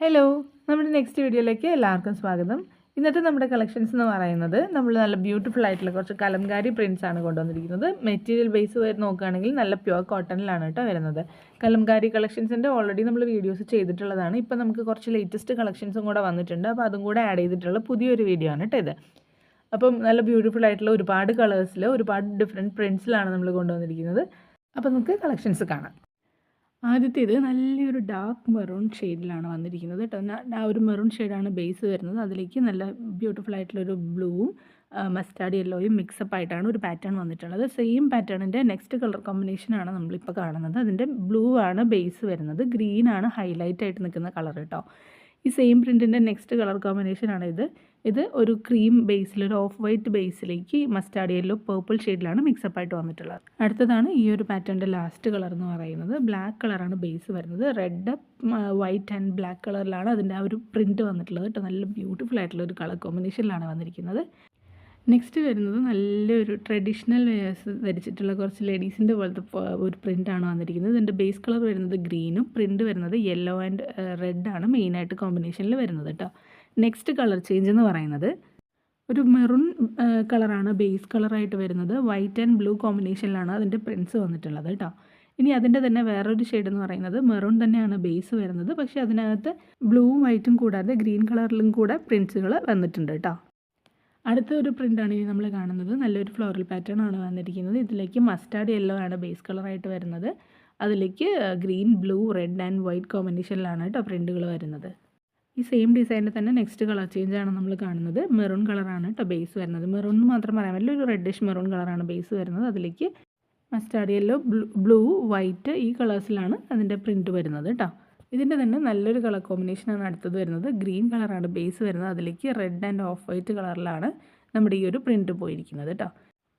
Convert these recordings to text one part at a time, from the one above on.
Hello നമ്മുടെ next വീഡിയോയിലേക്ക് എല്ലാവർക്കും സ്വാഗതം. ഇന്നത്തെ നമ്മുടെ കളക്ഷൻസ് എന്ന് പറയുന്നത് നമ്മൾ നല്ല ബ്യൂട്ടിഫുൾ ആയിട്ടുള്ള കുറച്ച് കലംകാരി പ്രിൻസ് ആണ് കൊണ്ടുവന്നിരിക്കുന്നത്. മെറ്റീരിയൽ ബേസ് വരെ നോക്കുകയാണെങ്കിൽ നല്ല പ്യുവർ കോട്ടണിലാണ് കേട്ടോ വരുന്നത്. കലംകാരി കളക്ഷൻസിന്റെ ഓൾറെഡി നമ്മൾ വീഡിയോസ് ചെയ്തിട്ടുള്ളതാണ്. ഇപ്പോൾ നമുക്ക് കുറച്ച് ലേറ്റസ്റ്റ് കളക്ഷൻസും കൂടെ വന്നിട്ടുണ്ട്. അപ്പോൾ അതും കൂടെ ആഡ് ചെയ്തിട്ടുള്ള പുതിയൊരു വീഡിയോ ആണ് കേട്ടോ ഇത്. അപ്പം നല്ല ബ്യൂട്ടിഫുൾ ആയിട്ടുള്ള ഒരുപാട് കളേഴ്സിൽ ഒരുപാട് ഡിഫറെന്റ് പ്രിൻസിലാണ് നമ്മൾ കൊണ്ടുവന്നിരിക്കുന്നത്. അപ്പോൾ നമുക്ക് കളക്ഷൻസ് കാണാം. ആദ്യത്തേത് നല്ലൊരു ഡാർക്ക് മെറൂൺ ഷെയ്ഡിലാണ് വന്നിരിക്കുന്നത് കേട്ടോ. ആ ഒരു മെറൂൺ ഷെയ്ഡാണ് ബേസ് വരുന്നത്. അതിലേക്ക് നല്ല ബ്യൂട്ടിഫുൾ ആയിട്ടുള്ളൊരു ബ്ലൂവും മസ്റ്റാർഡ് യെല്ലോയും മിക്സപ്പ് ആയിട്ടാണ് ഒരു പാറ്റേൺ വന്നിട്ടുള്ളത്. സെയിം പാറ്റേണിന്റെ നെക്സ്റ്റ് കളർ കോമ്പിനേഷനാണ് നമ്മളിപ്പോൾ കാണുന്നത്. അതിന്റെ ബ്ലൂ ആണ് ബേസ് വരുന്നത്. ഗ്രീൻ ആണ് ഹൈലൈറ്റ് ആയിട്ട് നിൽക്കുന്ന കളർ കേട്ടോ. ഈ സെയിം പ്രിന്റിന്റെ നെക്സ്റ്റ് കളർ കോമ്പിനേഷനാണ് ഇത്. ഇത് ഒരു ക്രീം ബേസിൽ ഒരു ഓഫ് വൈറ്റ് ബേസിലേക്ക് മസ്റ്റാർഡ് യെല്ലോ പേർപ്പിൾ ഷെയ്ഡിലാണ് മിക്സപ്പ് ആയിട്ട് വന്നിട്ടുള്ളത്. അടുത്തതാണ് ഈ ഒരു പാറ്റേണിന്റെ ലാസ്റ്റ് കളർ എന്ന് പറയുന്നത്. ബ്ലാക്ക് കളറാണ് ബേസ് വരുന്നത്. റെഡ് വൈറ്റ് ആൻഡ് ബ്ലാക്ക് കളറിലാണ് അതിന്റെ ആ ഒരു പ്രിന്റ് വന്നിട്ടുള്ളത്. കേട്ടോ നല്ല ബ്യൂട്ടിഫുൾ ആയിട്ടുള്ള ഒരു കളർ കോമ്പിനേഷനിലാണ് വന്നിരിക്കുന്നത്. നെക്സ്റ്റ് വരുന്നത് നല്ലൊരു ട്രഡീഷണൽ വെയേഴ്സ് ധരിച്ചിട്ടുള്ള കുറച്ച് ലേഡീസിന്റെ പോലത്തെ ഒരു പ്രിന്റാണ് വന്നിരിക്കുന്നത്. ഇതിന്റെ ബേസ് കളർ വരുന്നത് ഗ്രീനും പ്രിന്റ് വരുന്നത് യെല്ലോ ആൻഡ് റെഡാണ് മെയിനായിട്ട് കോമ്പിനേഷനിൽ വരുന്നത് കേട്ടോ നെക്സ്റ്റ് കളർ ചേഞ്ച് എന്ന് പറയുന്നത് ഒരു മെറൂൺ കളറാണ് ബേസ് കളറായിട്ട് വരുന്നത്. വൈറ്റ് ആൻഡ് ബ്ലൂ കോമ്പിനേഷനിലാണ് അതിന്റെ പ്രിൻസ് വന്നിട്ടുള്ളത് കേട്ടോ ഇനി അതിന്റെ തന്നെ വേറൊരു ഷെയ്ഡ് എന്ന് പറയുന്നത് മെറൂൺ തന്നെയാണ് ബേസ് വരുന്നത്. പക്ഷേ അതിനകത്ത് ബ്ലൂവും വൈറ്റും കൂടാതെ ഗ്രീൻ കളറിലും കൂടെ പ്രിൻസുകൾ വന്നിട്ടുണ്ട് കേട്ടോ അടുത്ത ഒരു പ്രിന്റാണ് ഇനി നമ്മൾ കാണുന്നത്. നല്ലൊരു ഫ്ലോറൽ പാറ്റേൺ ആണ് വന്നിരിക്കുന്നത്. ഇതിലേക്ക് മസ്റ്റാർഡ് യെല്ലോ ആണ് ബേസ് കളറായിട്ട് വരുന്നത്. അതിലേക്ക് green blue red and white കോമ്പിനേഷനിലാണ് കേട്ടോ പ്രിന്റുകൾ വരുന്നത്. ഈ സെയിം ഡിസൈനിൽ തന്നെ നെക്സ്റ്റ് കളർ ചേഞ്ച് ആണ് നമ്മൾ കാണുന്നത്. മെറൂൺ കളറാണ് കേട്ടോ ബേസ് വരുന്നത്. മെറൂൺ എന്ന് മാത്രം പറയാൻ പറ്റില്ല ഒരു റെഡിഷ് മെറൂൺ കളറാണ് ബേസ് വരുന്നത്. അതിലേക്ക് മസ്റ്റാർഡ് യെല്ലോ ബ്ലൂ വൈറ്റ് ഈ കളേഴ്സിലാണ് അതിന്റെ പ്രിന്റ് വരുന്നത് കേട്ടോ ഇതിന്റെ തന്നെ നല്ലൊരു കളർ കോമ്പിനേഷനാണ് അടുത്തത് വരുന്നത്. ഗ്രീൻ കളറാണ് ബേസ് വരുന്നത്. അതിലേക്ക് റെഡ് ആൻഡ് ഓഫ് വൈറ്റ് കളറിലാണ് നമ്മുടെ ഈ ഒരു പ്രിന്റ് പോയിരിക്കുന്നത് കേട്ടോ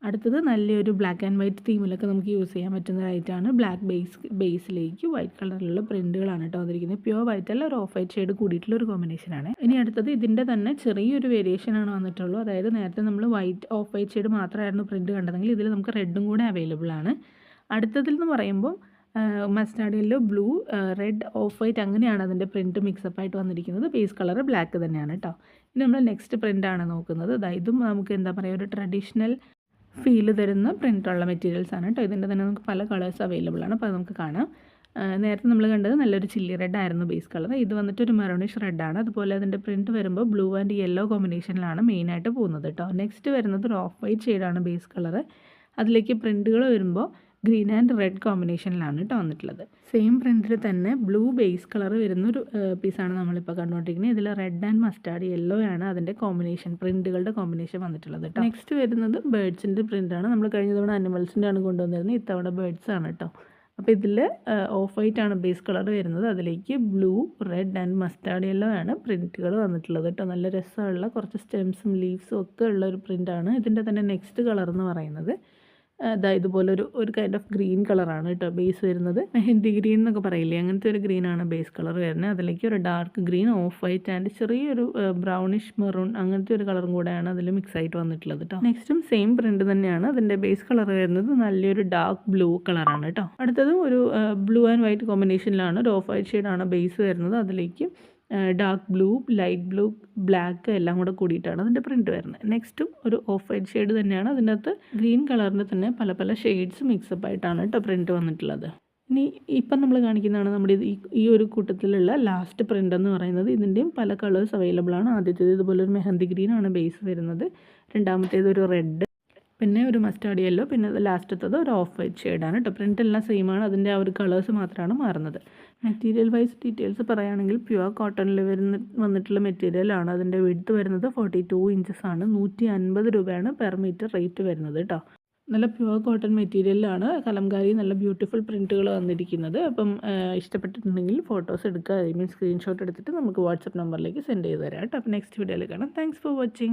അടുത്തത് നല്ലൊരു ബ്ലാക്ക് ആൻഡ് വൈറ്റ് തീമിലൊക്കെ നമുക്ക് യൂസ് ചെയ്യാൻ പറ്റുന്നതായിട്ടാണ് ബ്ലാക്ക് ബേസ് ബേസിലേക്ക് വൈറ്റ് കളറിലുള്ള പ്രിന്റുകളാണ് കേട്ടോ വന്നിരിക്കുന്നത്. പ്യുവർ വൈറ്റ് അല്ല ഒരു ഓഫ് വൈറ്റ് ഷെയ്ഡ് കൂടിയിട്ടുള്ള ഒരു കോമ്പിനേഷനാണ് ഇനി അടുത്തത് ഇതിന്റെ തന്നെ ചെറിയൊരു വേരിയേഷൻ ആണ് വന്നിട്ടുള്ളൂ. അതായത് നേരത്തെ നമ്മൾ വൈറ്റ് ഓഫ് വൈറ്റ് ഷെയ്ഡ് മാത്രമായിരുന്നു പ്രിന്റ് കണ്ടതെങ്കിൽ ഇതിൽ നമുക്ക് റെഡും കൂടെ അവൈലബിൾ ആണ്. അടുത്തതിൽ എന്ന് പറയുമ്പോൾ mustard yellow blue red off white അങ്ങനെയാണ് അതിന്റെ പ്രിന്റ് മിക്സപ്പ് ആയിട്ട് വന്നിരിക്കുന്നത്. ബേസ് കളർ ബ്ലാക്ക് തന്നെയാണ് കേട്ടോ ഇനി നമ്മൾ നെക്സ്റ്റ് ആണ് നോക്കുന്നത്. ഇതും നമുക്ക് എന്താ പറയുക ഒരു ട്രഡീഷണൽ ഫീൽ തരുന്ന പ്രിന്റുള്ള മെറ്റീരിയൽസ് ആണ് കേട്ടോ ഇതിന്റെ തന്നെ നമുക്ക് പല കളേഴ്സ് അവൈലബിൾ ആണ്. അപ്പോൾ നമുക്ക് കാണാം. നേരത്തെ നമ്മൾ കണ്ടത് നല്ലൊരു ചില്ലി റെഡ് ആയിരുന്നു ബേസ് കളർ. ഇത് വന്നിട്ട് ഒരു മെറോണിഷ് റെഡാണ് അതുപോലെ അതിന്റെ പ്രിന്റ് വരുമ്പോൾ ബ്ലൂ ആൻഡ് യെല്ലോ കോമ്പിനേഷനിലാണ് മെയിനായിട്ട് പോകുന്നത് കേട്ടോ നെക്സ്റ്റ് വരുന്നത് ഒരു ഓഫ് വൈറ്റ് ഷെയ്ഡാണ് ബേസ് കളർ അതിലേക്ക് പ്രിന്റുകൾ വരുമ്പോൾ ഗ്രീൻ ആൻഡ് റെഡ് കോമ്പിനേഷനിലാണ് കേട്ടോ വന്നിട്ടുള്ളത്. സെയിം പ്രിന്റിൽ തന്നെ ബ്ലൂ ബേസ് കളർ വരുന്ന വരുന്നൊരു പീസാണ് നമ്മളിപ്പോൾ കണ്ടുകൊണ്ടിരിക്കുന്നത് ഇതിൽ റെഡ് ആൻഡ് മസ്റ്റാർഡ് യെല്ലോ ആണ് അതിന്റെ കോമ്പിനേഷൻ പ്രിന്റുകളുടെ കോമ്പിനേഷൻ വന്നിട്ടുള്ളത് കേട്ടോ. നെക്സ്റ്റ് വരുന്നത് ബേഡ്സിന്റെ പ്രിന്റാണ് നമ്മൾ കഴിഞ്ഞ തവണ അനിമൽസിന്റെ ആണ് കൊണ്ടുവന്നിരുന്നത് ഇത്തവണ ബേഡ്സ് ആണ് കേട്ടോ അപ്പോൾ ഇതിൽ ഓഫ് വൈറ്റ് ആണ് ബേസ് കളർ വരുന്നത്. അതിലേക്ക് blue red and mustard yellow ആണ് പ്രിന്റുകൾ വന്നിട്ടുള്ളത് കേട്ടോ. നല്ല രസമുള്ള കുറച്ച് സ്റ്റെംസും ലീവ്സും ഒക്കെ ഉള്ള ഒരു പ്രിന്റാണ് ഇതിന്റെ തന്നെ നെക്സ്റ്റ് കളർ എന്ന് പറയുന്നത്. ഇതാ ഇതുപോലൊരു ഒരു കൈൻഡ് ഓഫ് ഗ്രീൻ കളറാണ് കേട്ടോ ബേസ് വരുന്നത്. മെഹന്തി ഗ്രീൻ എന്നൊക്കെ പറയില്ലേ? അങ്ങനത്തെ ഒരു ഗ്രീനാണ് ബേസ് കളർ വരുന്നത്. അതിലേക്ക് ഒരു dark green off white and ചെറിയൊരു ബ്രൗണിഷ് മെറൂൺ അങ്ങനത്തെ ഒരു കളറും കൂടെയാണ് അതിൽ മിക്സ് ആയിട്ട് വന്നിട്ടുള്ളത് കേട്ടോ നെക്സ്റ്റും സെയിം പ്രിന്റ് തന്നെയാണ് അതിന്റെ ബേസ് കളർ വരുന്നത്. നല്ലൊരു ഡാർക്ക് ബ്ലൂ കളറാണ് കേട്ടോ അടുത്തതും ഒരു ബ്ലൂ ആൻഡ് വൈറ്റ് കോമ്പിനേഷനിലാണ് ഒരു ഓഫ് വൈറ്റ് ഷെയ്ഡാണ് ബേസ് വരുന്നത്. അതിലേക്ക് dark blue light blue black എല്ലാം കൂടെ കൂടിയിട്ടാണ് അതിന്റെ പ്രിന്റ് വരുന്നത്. നെക്സ്റ്റും ഒരു ഓഫ് വൈറ്റ് ഷെയ്ഡ് തന്നെയാണ്. അതിന്റെ അകത്ത് ഗ്രീൻ കളറിന്റെ തന്നെ പല പല ഷെയ്ഡ്സ് മിക്സപ്പ് ആയിട്ടാണ് കേട്ടോ പ്രിന്റ് വന്നിട്ടുള്ളത്. ഇനി ഇപ്പം നമ്മൾ കാണിക്കുന്നതാണ് നമ്മുടെ ഈ ഒരു കൂട്ടത്തിലുള്ള ലാസ്റ്റ് പ്രിന്റ് എന്ന് പറയുന്നത്. ഇതിന്റെയും പല കളേഴ്സ് അവൈലബിൾ ആണ്. ആദ്യത്തേത് ഇതുപോലെ ഒരു മെഹന്തി ഗ്രീനാണ് ബേസ് വരുന്നത്. രണ്ടാമത്തേത് ഒരു റെഡ് പിന്നെ ഒരു മസ്റ്റാർഡ് യെല്ലോ പിന്നെ ലാസ്റ്റത്തത് ഒരു ഓഫ് വൈറ്റ് ഷെയ്ഡാണ് കേട്ടോ പ്രിന്റ് എല്ലാം സെയിമാണ് അതിന്റെ ആ ഒരു കളേഴ്സ് മാത്രമാണ് മാറുന്നത്. മെറ്റീരിയൽ വൈസ് ഡീറ്റെയിൽസ് പറയുകയാണെങ്കിൽ പ്യുവർ കോട്ടണിൽ വരുന്ന വന്നിട്ടുള്ള മെറ്റീരിയലാണ് അതിന്റെ വിഡ്ത്ത് വരുന്നത് ഫോർട്ടി ടു ഇഞ്ചസ് ആണ്. നൂറ്റി അൻപത് രൂപയാണ് പെർ മീറ്റർ റേറ്റ് വരുന്നത് കേട്ടോ നല്ല പ്യുവർ കോട്ടൺ മെറ്റീരിയലാണ് കലംകാരി നല്ല ബ്യൂട്ടിഫുൾ പ്രിന്റുകൾ വന്നിരിക്കുന്നത്. അപ്പം ഇഷ്ടപ്പെട്ടിട്ടുണ്ടെങ്കിൽ ഫോട്ടോസ് എടുക്കുക. ഐ മീൻ സ്ക്രീൻഷോട്ട് എടുത്തിട്ട് നമുക്ക് വാട്സപ്പ് നമ്പറിലേക്ക് സെൻഡ് ചെയ്ത് തരാം കേട്ടോ അപ്പോൾ നെക്സ്റ്റ് വീഡിയോയിൽ കാണാം. Thanks for watching